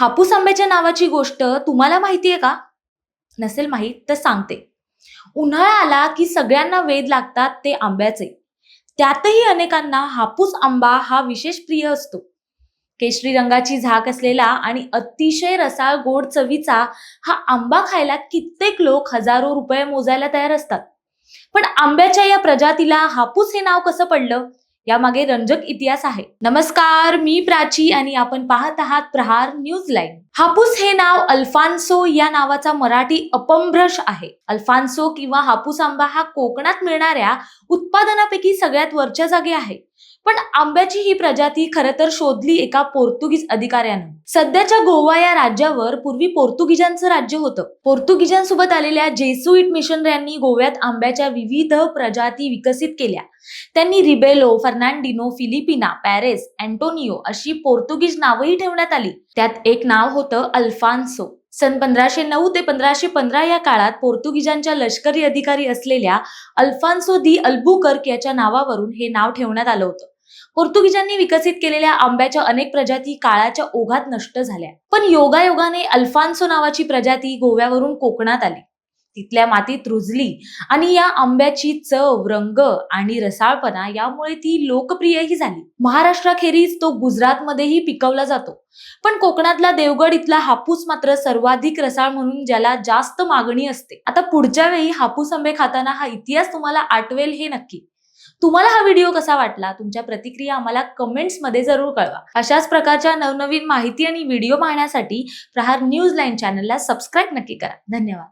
हापूस आंब्याच्या नावाची गोष्ट तुम्हाला माहिती आहे का? नसेल माहीत तर सांगते. उन्हाळा आला की सगळ्यांना वेध लागतात ते आंब्याचे. त्यातही अनेकांना हापूस आंबा हा विशेष प्रिय असतो. केशरी रंगाची झाक असलेला आणि अतिशय रसाळ गोड चवीचा हा आंबा खायला कित्येक लोक हजारो रुपये मोजायला तयार असतात. पण आंब्याच्या या प्रजातीला हापूस हे नाव कसं पडलं? यामागे रंजक इतिहास आहे. नमस्कार मी प्राची आणि आपण पाहत आहात प्रहार न्यूज लाईन हापूस हे नाव अल्फान्सो या नावाचा मराठी अपभ्रंश आहे. अल्फान्सो किंवा हापूस आंबा हा कोकणात मिळणाऱ्या उत्पादनापैकी सगळ्यात वरच्या जागी आहे. पण आंब्याची ही प्रजाती खरं तर शोधली एका पोर्तुगीज अधिकाऱ्यानं. सध्याच्या गोवा या राज्यावर पूर्वी पोर्तुगीजांचं राज्य होतं. पोर्तुगीजांसोबत आलेल्या जेसुईट मिशनऱ्यांनी गोव्यात आंब्याच्या विविध प्रजाती विकसित केल्या. त्यांनी Rebelo Fernandino Filipina Pares Antonio अशी पोर्तुगीज नावही ठेवण्यात आली. त्यात एक नाव होतं अल्फान्सो. सन पंधराशे नऊ ते पंधराशे पंधरा या काळात पोर्तुगीजांच्या लष्करी अधिकारी असलेल्या अल्फान्सो दी अल्बुकर्क याच्या नावावरून हे नाव ठेवण्यात आलं होतं. पोर्तुगीजांनी विकसित केलेल्या आंब्याच्या अनेक प्रजाती काळाच्या ओघात नष्ट झाल्या. पण योगायोगाने अल्फान्सो नावाची प्रजाती गोव्यावरून कोकणात आली. तिथल्या मातीत रुजली आणि या आंब्याची चव रंग आणि रसाळपणा यामुळे ती लोकप्रियही झाली. महाराष्ट्राखेरीज तो गुजरातमध्येही पिकवला जातो. पण कोकणातला देवगड इथला हापूस मात्र सर्वाधिक रसाळ म्हणून ज्याला जास्त मागणी असते. आता पुढच्या वेळी हापूस आंबे खाताना हा इतिहास तुम्हाला आठवेल हे नक्की. तुम्हाला हा व्हिडिओ कसा वाटला? तुमच्या प्रतिक्रिया आम्हाला कमेंट्समध्ये जरूर कळवा. अशाच प्रकारच्या नवनवीन माहिती आणि व्हिडिओ पाहण्यासाठी प्रहार न्यूज लाईन चॅनलला सबस्क्राईब नक्की करा. धन्यवाद.